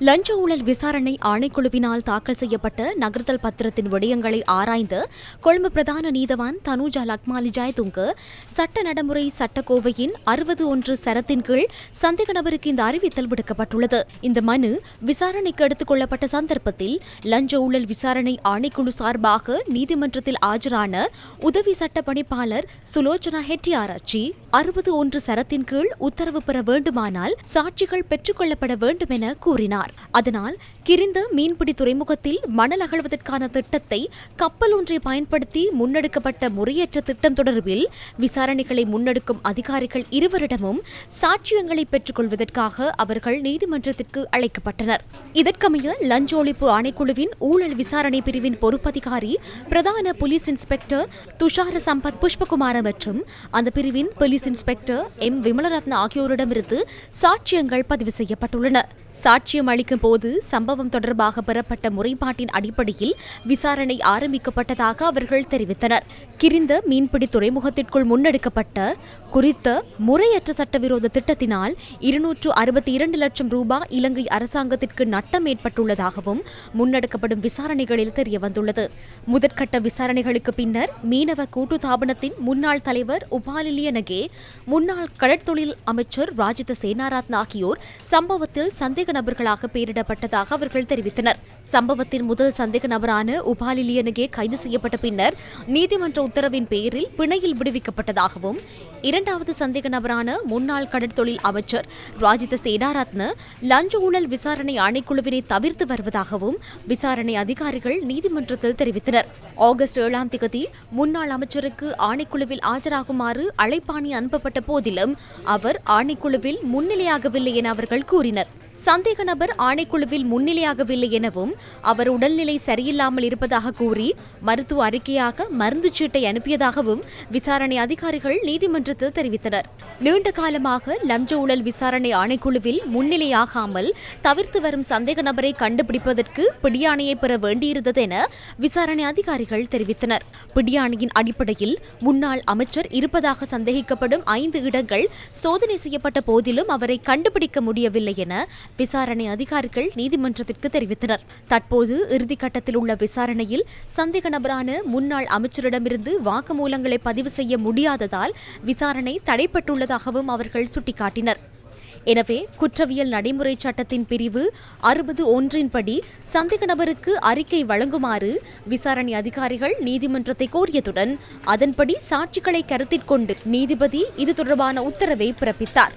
லஞ்ச ஊழல் விசாரணை ஆணைக்குழுவினால் தாக்கல் செய்யப்பட்ட நகர்த்தல் பத்திரத்தின் விடயங்களை ஆராய்ந்து கொழும்பு பிரதான நீதவான் தனுஜா லக்மாலி ஜாயதுங்கு சட்ட நடைமுறை சட்டக்கோவையின் அறுபது ஒன்று சரத்தின் கீழ் சந்தேக நபருக்கு இந்த அறிவித்தல் விடுக்கப்பட்டுள்ளது. இந்த மனு விசாரணைக்கு எடுத்துக் கொள்ளப்பட்ட சந்தர்ப்பத்தில் லஞ்ச ஊழல் விசாரணை ஆணைக்குழு சார்பாக நீதிமன்றத்தில் ஆஜரான உதவி சட்ட பணிப்பாளர் சுலோச்சனா ஹெட்டியாராச்சி அறுபது ஒன்று சரத்தின் கீழ் உத்தரவு பெற வேண்டுமானால் சாட்சிகள் பெற்றுக்கொள்ளப்பட வேண்டும் என கூறினார். அதனால் கிரிந்த மீன்பிடி துறைமுகத்தில் மணல் அகழ்வதற்கான திட்டத்தை கப்பல் ஒன்றை பயன்படுத்தி முன்னெடுக்கப்பட்ட முறையற்ற திட்டம் தொடர்பில் விசாரணைகளை முன்னெடுக்கும் அதிகாரிகள் இருவரிடமும் சாட்சியங்களை பெற்றுக் கொள்வதற்காக அவர்கள் நீதிமன்றத்திற்கு அழைக்கப்பட்டனர். இதற்கமைய லஞ்ச ஒழிப்பு ஆணைக்குழுவின் ஊழல் விசாரணை பிரிவின் பொறுப்பதிகாரி பிரதான போலீஸ் இன்ஸ்பெக்டர் துஷார சம்பத் புஷ்பகுமார மற்றும் அந்த பிரிவின் போலீஸ் இன்ஸ்பெக்டர் எம். விமலரத்ன ஆகியோரிடமிருந்து சாட்சியங்கள் பதிவு செய்யப்பட்டுள்ளன. சாட்சியம் அளிக்கும் போது சம்பவம் தொடர்பாக பெறப்பட்ட முறைப்பாட்டின் அடிப்படையில் விசாரணை ஆரம்பிக்கப்பட்டதாக அவர்கள் தெரிவித்தனர். கிரிந்த மீன்பிடி துறைமுகத்திற்குள் முன்னெடுக்கப்பட்ட குறித்த முறையற்ற சட்டவிரோத திட்டத்தினால் இருநூற்று அறுபத்தி இரண்டு லட்சம் ரூபாய் இலங்கை அரசாங்கத்திற்கு நட்டம் ஏற்பட்டுள்ளதாகவும் முன்னெடுக்கப்படும் விசாரணைகளில் தெரியவந்துள்ளது. முதற்கட்ட விசாரணைகளுக்கு பின்னர் மீனவ கூட்டுத்தாபனத்தின் முன்னாள் தலைவர் உபாலிலியனகே முன்னாள் கடற்தொழில் அமைச்சர் ராஜித சேனாரத்ன ஆகியோர் சம்பவத்தில் சந்தேக நபர்களாக பெயரிடப்பட்டதாக அவர்கள் தெரிவித்தனர். சம்பவத்தின் முதல் சந்தேக நபரான உபாலிலியனுகே கைது செய்யப்பட்ட பின்னர் நீதிமன்ற உத்தரவின் பேரில் பிணையில் விடுவிக்கப்பட்டதாகவும் இரண்டாவது சந்தேக நபரான முன்னாள் கடற்தொழில் அமைச்சர் ராஜித சேனாரத்ன லஞ்ச ஊழல் விசாரணை ஆணைக்குழுவினை தவிர்த்து வருவதாகவும் விசாரணை அதிகாரிகள் நீதிமன்றத்தில் தெரிவித்தனர். ஆகஸ்ட் ஏழாம் திகதி முன்னாள் அமைச்சருக்கு ஆணைக்குழுவில் ஆஜராகுமாறு அழைப்பாணி அனுப்பப்பட்ட போதிலும் அவர் ஆணைக்குழுவில் முன்னிலையாகவில்லை என அவர்கள் கூறினர். சந்தேக நபர் ஆணைக்குழுவில் முன்னிலையாகவில்லை எனவும் அவர் உடல்நிலை சரியில்லாமல் இருப்பதாக கூறி மருத்துவ அறிக்கையாக மருந்து சீட்டை அனுப்பியதாகவும் விசாரணை அதிகாரிகள் நீதிமன்றத்தில் தெரிவித்தனர். நீண்ட காலமாக லஞ்ச ஊழல் விசாரணை ஆணைக்குழுவில் முன்னிலையாகாமல் தவிர்த்து வரும் சந்தேக நபரை கண்டுபிடிப்பதற்கு பிடியாணையை பெற வேண்டியிருந்தது என விசாரணை அதிகாரிகள் தெரிவித்தனர். பிடியாணையின் அடிப்படையில் முன்னாள் அமைச்சர் இருப்பதாக சந்தேகிக்கப்படும் ஐந்து இடங்கள் சோதனை செய்யப்பட்ட போதிலும் அவரை கண்டுபிடிக்க முடியவில்லை என விசாரணை அதிகாரிகள் நீதிமன்றத்திற்கு தெரிவித்தனர். தற்போது இறுதிக்கட்டத்தில் உள்ள விசாரணையில் சந்தேக நபரான முன்னாள் அமைச்சரிடமிருந்து வாக்குமூலங்களை பதிவு செய்ய முடியாததால் விசாரணை தடைப்பட்டுள்ளதாகவும் அவர்கள் சுட்டிக்காட்டினர். எனவே குற்றவியல் நடைமுறை சட்டத்தின் பிரிவு அறுபது ஒன்றின்படி சந்தேக நபருக்கு அறிக்கை வழங்குமாறு விசாரணை அதிகாரிகள் நீதிமன்றத்தை கோரியதுடன் அதன்படி சாட்சிகளை கருத்தில் கொண்டு நீதிபதி இது தொடர்பான உத்தரவை பிறப்பித்தார்.